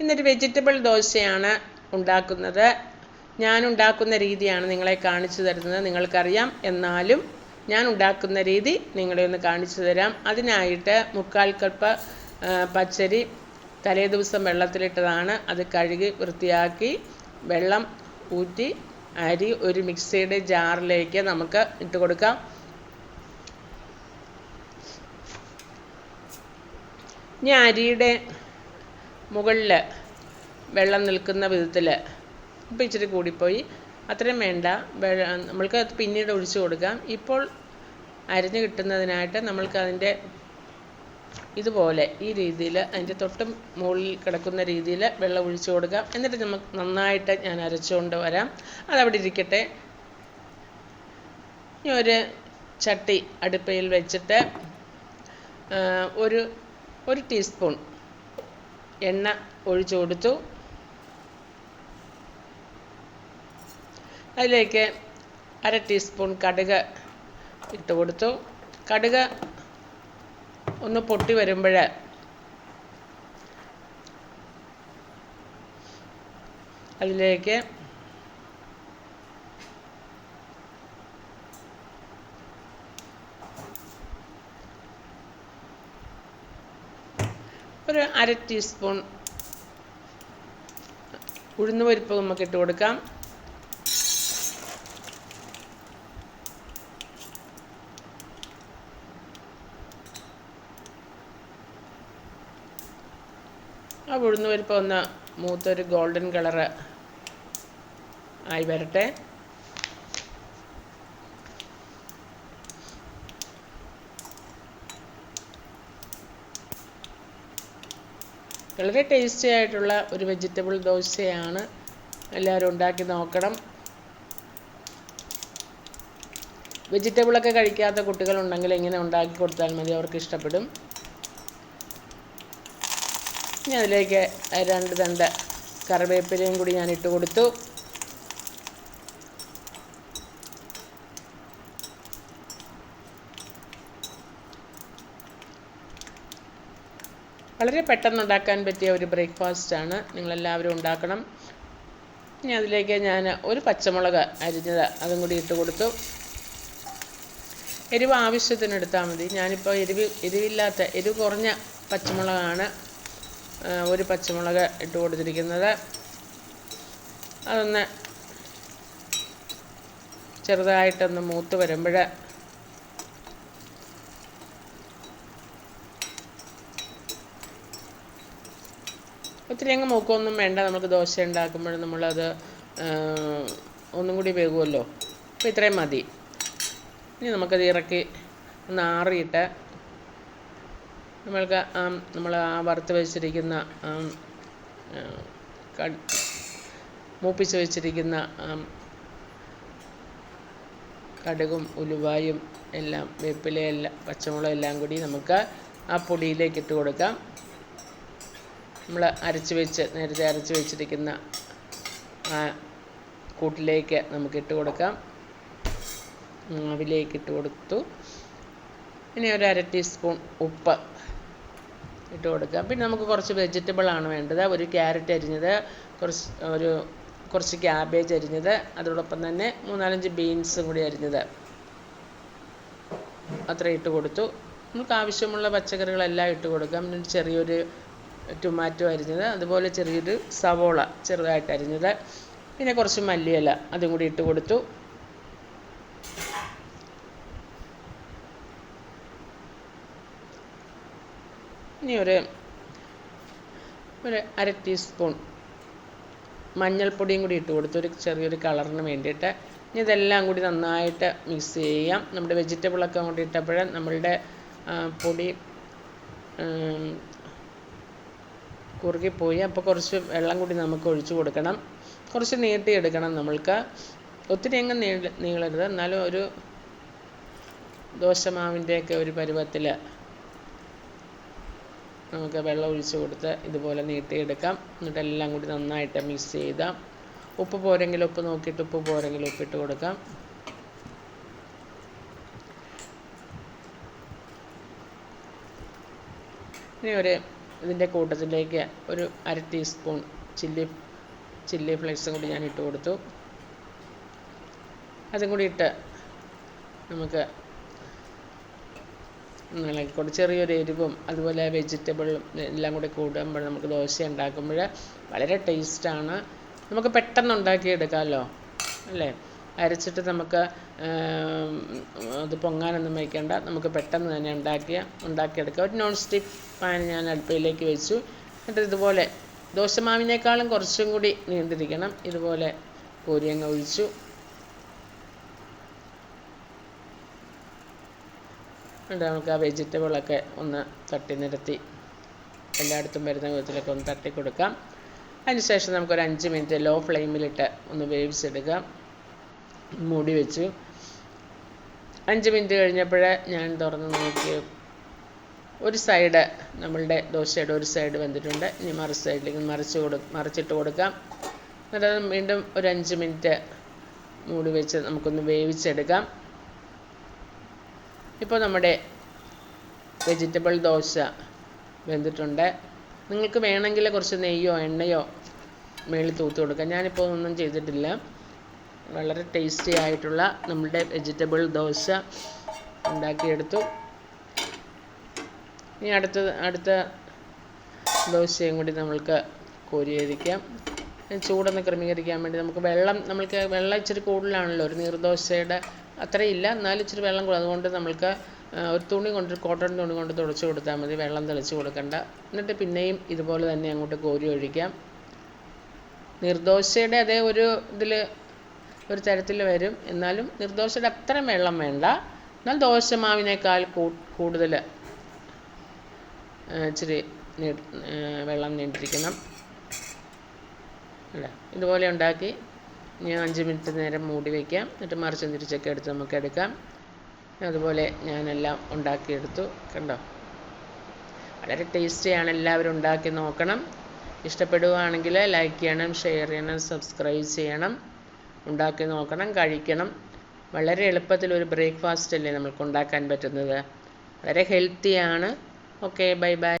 ഇന്നൊരു വെജിറ്റബിൾ ദോശയാണ് ഉണ്ടാക്കുന്നത്. ഞാൻ ഉണ്ടാക്കുന്ന രീതിയാണ് നിങ്ങളെ കാണിച്ചു തരുന്നത്. നിങ്ങൾക്കറിയാം. എന്നാലും ഞാൻ ഉണ്ടാക്കുന്ന രീതി നിങ്ങളെ ഒന്ന് കാണിച്ചു തരാം. അതിനായിട്ട് മുക്കാൽ കപ്പ് പച്ചരി തലേ ദിവസം വെള്ളത്തിലിട്ടതാണ്. അത് കഴുകി വൃത്തിയാക്കി വെള്ളം ഊറ്റി അരി ഒരു മിക്സിയുടെ ജാറിലേക്ക് നമുക്ക് ഇട്ട് കൊടുക്കാം. ഇനി അരിയുടെ മുകളിൽ വെള്ളം നിൽക്കുന്ന വിധത്തിൽ ഇപ്പം ഇച്ചിരി കൂടിപ്പോയി. അത്രയും വേണ്ട. നമ്മൾക്ക് അത് പിന്നീട് ഒഴിച്ചു കൊടുക്കാം. ഇപ്പോൾ അരിഞ്ഞു കിട്ടുന്നതിനായിട്ട് നമ്മൾക്ക് അതിന്റെ ഇതുപോലെ ഈ രീതിയിൽ അതിന്റെ തൊട്ട് മുകളിൽ കിടക്കുന്ന രീതിയിൽ വെള്ളം ഒഴിച്ചു കൊടുക്കാം. എന്നിട്ട് നമുക്ക് നന്നായിട്ട് ഞാൻ അരച്ചുകൊണ്ട് വരാം. അതവിടെ ഇരിക്കട്ടെ. ഇനി ഒരു ചട്ടി അടുപ്പയിൽ വെച്ചിട്ട് ഒരു ഒരു ടീസ്പൂൺ എണ്ണ ഒഴിച്ചു കൊടുത്തു. അതിലേക്ക് അര ടീസ്പൂൺ കടുക് ഇട്ട് കൊടുത്തു. കടുക് ഒന്ന് പൊട്ടി വരുമ്പോൾ അതിലേക്ക് ഒരു അര ടീസ്പൂൺ ഉഴുന്നുപരിപ്പ് നമുക്ക് ഇട്ട് കൊടുക്കാം. ആ ഉഴുന്നുപരിപ്പ് ഒന്ന് മൂത്തൊരു ഗോൾഡൻ കളറ് ആയി വരട്ടെ. വളരെ ടേസ്റ്റി ആയിട്ടുള്ള ഒരു വെജിറ്റബിൾ ദോശയാണ് എല്ലാവരും ഉണ്ടാക്കി നോക്കണം. വെജിറ്റബിളൊക്കെ കഴിക്കാത്ത കുട്ടികളുണ്ടെങ്കിൽ ഇങ്ങനെ ഉണ്ടാക്കി കൊടുത്താൽ മതി അവർക്ക് ഇഷ്ടപ്പെടും. ഇനി അതിലേക്ക് രണ്ട് തണ്ട് കറിവേപ്പിലയും കൂടി ഞാൻ ഇട്ട് കൊടുത്തു. വളരെ പെട്ടെന്ന് ഉണ്ടാക്കാൻ പറ്റിയ ഒരു ബ്രേക്ക്ഫാസ്റ്റാണ് നിങ്ങളെല്ലാവരും ഉണ്ടാക്കണം. ഇനി അതിലേക്ക് ഞാൻ ഒരു പച്ചമുളക് അരിഞ്ഞത് അതും കൂടി ഇട്ട് കൊടുത്തു. എരിവ് ആവശ്യത്തിന് എടുത്താൽ മതി. ഞാനിപ്പോൾ എരിവ് എരിവില്ലാത്ത എരിവ് കുറഞ്ഞ പച്ചമുളകാണ് ഒരു പച്ചമുളക് ഇട്ട് കൊടുത്തിരിക്കുന്നത്. അതൊന്ന് ചെറുതായിട്ടൊന്ന് മൂത്ത് വരുമ്പോൾ ഒത്തിരി അങ്ങ് മൂക്കൊന്നും വേണ്ട. നമുക്ക് ദോശ ഉണ്ടാക്കുമ്പോൾ നമ്മളത് ഒന്നും കൂടി വേകുമല്ലോ അപ്പോൾ ഇത്രയും മതി. ഇനി നമുക്കത് ഇറക്കി ഒന്ന് ആറിയിട്ട് നമ്മൾക്ക് ആ നമ്മൾ ആ വറുത്ത് വെച്ചിരിക്കുന്ന മൂപ്പിച്ച് വെച്ചിരിക്കുന്ന കടുകും ഉലുവായും എല്ലാം വേപ്പിലയെല്ലാം പച്ചമുളകും എല്ലാം കൂടി നമുക്ക് ആ പൊടിയിലേക്ക് ഇട്ട് കൊടുക്കാം. നമ്മൾ അരച്ച് വെച്ച് നേരത്തെ അരച്ച് വെച്ചിരിക്കുന്ന ആ കൂട്ടിലേക്ക് നമുക്ക് ഇട്ട് കൊടുക്കാം. മാവിലേക്ക് ഇട്ട് കൊടുത്തു. ഇനി ഒരു അര ടീസ്പൂൺ ഉപ്പ് ഇട്ട് കൊടുക്കാം. പിന്നെ നമുക്ക് കുറച്ച് വെജിറ്റബിൾ ആണ് വേണ്ടത്. ഒരു ക്യാരറ്റ് അരിഞ്ഞത് കുറച്ച് ഒരു കുറച്ച് ക്യാബേജ് അരിഞ്ഞത് അതോടൊപ്പം തന്നെ മൂന്നാലഞ്ച് ബീൻസും കൂടി അരിഞ്ഞത്. അത്ര ഇട്ട് കൊടുത്തു. നമുക്ക് ആവശ്യമുള്ള പച്ചക്കറികളെല്ലാം ഇട്ട് കൊടുക്കാം. പിന്നെ ചെറിയൊരു ടൊമാറ്റോ അരിഞ്ഞത് അതുപോലെ ചെറിയൊരു സവോള ചെറുതായിട്ട് അരിഞ്ഞത് പിന്നെ കുറച്ച് മല്ലിയില അതും കൂടി ഇട്ട് കൊടുത്തു. ഇനി ഒരു ഒരു അര ടീസ്പൂൺ മഞ്ഞൾപ്പൊടിയും കൂടി ഇട്ട് കൊടുത്തു ഒരു ചെറിയൊരു കളറിന് വേണ്ടിയിട്ട്. ഇനി ഇതെല്ലാം കൂടി നന്നായിട്ട് മിക്സ് ചെയ്യാം. നമ്മുടെ വെജിറ്റബിളൊക്കെ അങ്ങോട്ട് ഇട്ടപ്പോഴേ നമ്മളുടെ പൊടി കുറുകിപ്പോയി. അപ്പോൾ കുറച്ച് വെള്ളം കൂടി നമുക്ക് ഒഴിച്ചു കൊടുക്കണം. കുറച്ച് നീട്ടിയെടുക്കണം നമ്മൾക്ക്. ഒത്തിരി അങ്ങ് നീള നീളരുത്. എന്നാലും ഒരു ദോശമാവിന്റെയൊക്കെ ഒരു പരുവത്തിൽ നമുക്ക് വെള്ളം ഒഴിച്ച് കൊടുത്ത് ഇതുപോലെ നീട്ടിയെടുക്കാം. എന്നിട്ട് എല്ലാം കൂടി നന്നായിട്ട് മിക്സ് ചെയ്താം. ഉപ്പ് പോരെങ്കിൽ ഉപ്പ് നോക്കിയിട്ട് ഉപ്പ് പോരെങ്കിൽ ഉപ്പിട്ട് കൊടുക്കാം. ഇനി ഒരു ഇതിന്റെ കൂട്ടത്തിലേക്ക് ഒരു അര ടീസ്പൂൺ ചില്ലി ചില്ലി ഫ്ലേക്സും കൂടി ഞാൻ ഇട്ട് കൊടുത്തു. അതും കൂടി ഇട്ട് നമുക്ക് ഇളക്കിക്കൊണ്ട് ചെറിയൊരു എരിവും അതുപോലെ വെജിറ്റബിളും എല്ലാം കൂടി കൂടുമ്പോൾ നമുക്ക് ദോശ ഉണ്ടാക്കുമ്പോൾ വളരെ ടേസ്റ്റാണ് നമുക്ക് പെട്ടെന്ന് ഉണ്ടാക്കിയെടുക്കാമല്ലോ അല്ലേ? അരച്ചിട്ട് നമുക്ക് അത് പൊങ്ങാനൊന്നും വയ്ക്കേണ്ട. നമുക്ക് പെട്ടെന്ന് തന്നെ ഉണ്ടാക്കിയ ഉണ്ടാക്കിയെടുക്കാം. ഒരു നോൺ സ്റ്റിക്ക് പാൻ ഞാൻ അടുപ്പയിലേക്ക് വെച്ചു. എന്നിട്ട് ഇതുപോലെ ദോശമാവിനേക്കാളും കുറച്ചും കൂടി നീണ്ടിരിക്കണം ഇതുപോലെ കോരിയങ്ങ ഒഴിച്ചു. എന്നിട്ട് നമുക്ക് ആ വെജിറ്റബിളൊക്കെ ഒന്ന് തട്ടി നിരത്തി. എല്ലായിടത്തും വരുന്ന വിധത്തിലൊക്കെ ഒന്ന് തട്ടി കൊടുക്കാം അതിനുശേഷം നമുക്കൊരു അഞ്ച് മിനിറ്റ് ലോ ഫ്ലെയിമിലിട്ട് ഒന്ന് വേവിച്ചെടുക്കാം. മൂടി വെച്ചു. അഞ്ച് മിനിറ്റ് കഴിഞ്ഞപ്പോൾ ഞാൻ തുറന്ന് നോക്കി ഒരു സൈഡ് നമ്മളുടെ ദോശയുടെ ഒരു സൈഡ് വെന്തിട്ടുണ്ട്. ഇനി മറു സൈഡിലേക്ക് മറിച്ച് കൊടു മറിച്ചിട്ട് കൊടുക്കാം. എന്നിട്ട് വീണ്ടും ഒരു അഞ്ച് മിനിറ്റ് മൂടി വെച്ച് നമുക്കൊന്ന് വേവിച്ചെടുക്കാം. ഇപ്പോൾ നമ്മുടെ വെജിറ്റബിൾ ദോശ വെന്തിട്ടുണ്ട്. നിങ്ങൾക്ക് വേണമെങ്കിൽ കുറച്ച് നെയ്യോ എണ്ണയോ മേളിൽ തൂത്ത് കൊടുക്കാം. ഞാനിപ്പോൾ ഒന്നും ചെയ്തിട്ടില്ല. വളരെ ടേസ്റ്റി ആയിട്ടുള്ള നമ്മുടെ വെജിറ്റബിൾ ദോശ ഉണ്ടാക്കിയെടുത്തു. ഇനി അടുത്ത അടുത്ത ദോശയും കൂടി നമ്മൾക്ക് കോരിയിരിക്കാം. ചൂടൊന്ന് ക്രമീകരിക്കാൻ വേണ്ടി നമുക്ക് വെള്ളം നമ്മൾക്ക് വെള്ളം ഇച്ചിരി കൂടുതലാണല്ലോ ഒരു നീർദോശയുടെ അത്രയില്ല എന്നാലും ഇച്ചിരി വെള്ളം കൂടും. അതുകൊണ്ട് നമ്മൾക്ക് ഒരു തുണി കൊണ്ട് കോട്ടൺ തുണി കൊണ്ട് തുടച്ചു കൊടുത്താൽ മതി. വെള്ളം തെളിച്ച് കൊടുക്കണ്ട. എന്നിട്ട് പിന്നെയും ഇതുപോലെ തന്നെ അങ്ങോട്ട് കോരി ഒഴിക്കാം. നിർദോശയുടെ അതേ ഒരു ഇതിൽ ഒരു തരത്തിൽ വരും. എന്നാലും നിർദോശയുടെ അത്രയും വെള്ളം വേണ്ട. എന്നാൽ ദോശമാവിനേക്കാൾ കൂടുതൽ ഇച്ചിരി വെള്ളം നീണ്ടിരിക്കണം. അല്ല? ഇതുപോലെ ഉണ്ടാക്കി ഞാൻ അഞ്ച് മിനിറ്റ് നേരം മൂടി വയ്ക്കാം എന്നിട്ട് മറിച്ചും തിരിച്ചൊക്കെ എടുത്ത് നമുക്ക് എടുക്കാം. അതുപോലെ ഞാനെല്ലാം ഉണ്ടാക്കിയെടുത്തു. കണ്ടോ? വളരെ ടേസ്റ്റിയാണ് എല്ലാവരും ഉണ്ടാക്കി നോക്കണം. ഇഷ്ടപ്പെടുകയാണെങ്കിൽ ലൈക്ക് ചെയ്യണം ഷെയർ ചെയ്യണം സബ്സ്ക്രൈബ് ചെയ്യണം. ഉണ്ടാക്കി നോക്കണം കഴിക്കണം. വളരെ എളുപ്പത്തിൽ ഒരു ബ്രേക്ക്ഫാസ്റ്റ് അല്ലേ നമുക്ക് ഉണ്ടാക്കാൻ പറ്റുന്നത്. വളരെ ഹെൽത്തിയാണ്. Okay bye bye